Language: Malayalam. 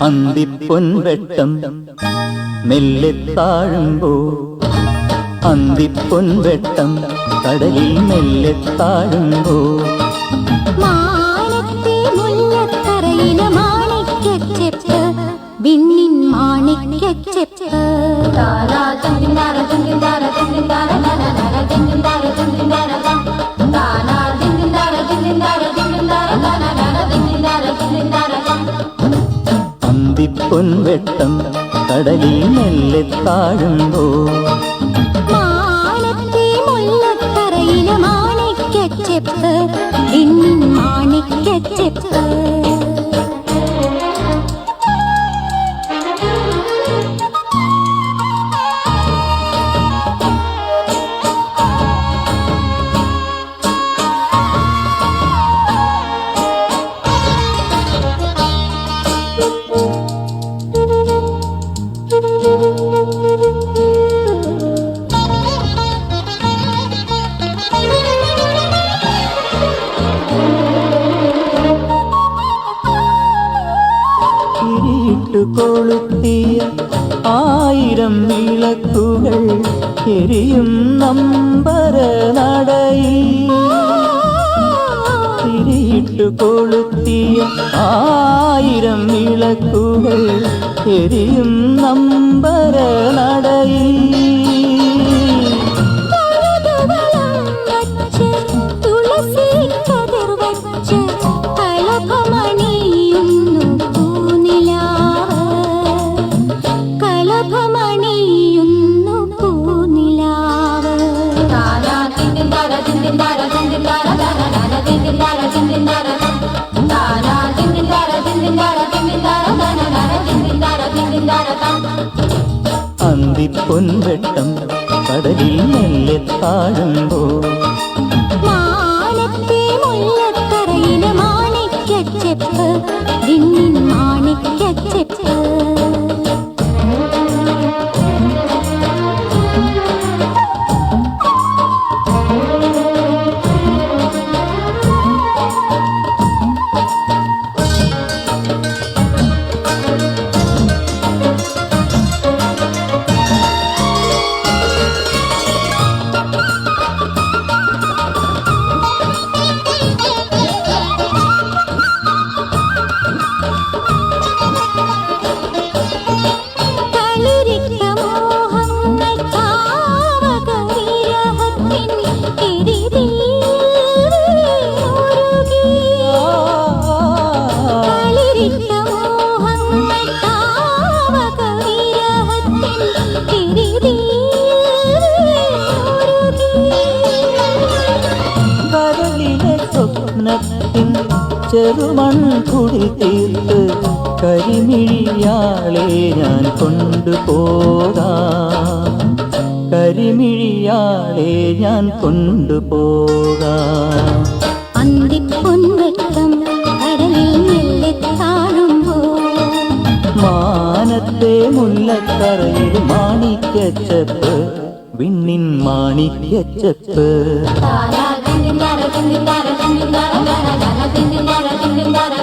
അന്തിപ്പൊൻവെട്ടം മെല്ലെ താഴുമ്പോ അന്തിപ്പൊൻവെട്ടം കടലിൽ മെല്ലെ താഴുമ്പോ ചെപ്പ് വിണ്ണിൻ മാണിക്യച്ചെപ്പ്. താരാ തങ്കിന്താര താര തങ്കിന്താര നനനര അന്തിപ്പൊൻവെട്ടം കടലിൽ മെല്ലെ താഴുമ്പോ മാണിക്കച്ചെപ്പ് മുല്ലത്തറയിലെ തിരിയിട്ടു കൊളുത്തിയ ആയിരം വിളക്കുകൾ എരിയും നമ്പര നടയിൽ. തിരിയിട്ടു കൊളുത്തിയ ആയിരം വിളക്കുകൾ എരിയും നമ്പര നടയിൽ. അന്തിപ്പൊൻവെട്ടം കടലിൽ മെല്ലെ താഴുമ്പോ മാനത്തെ സ്വപ്നത്തിൻ ചെറുമൺ കുടി തീർത്ത് കരിമിഴിയാളെ ഞാൻ കൊണ്ടുപോകാ കരിമിഴിയാളെ ഞാൻ കൊണ്ടുപോകാ കടലിൽ മാനത്തെ മുല്ലക്കറയിൽ മാണിക്കച്ചപ്പ് വിണ്ണിൻ മാണിക്കച്ചപ്പ് tinggi tara tinggi tara tara tara tinggi tara tinggi tara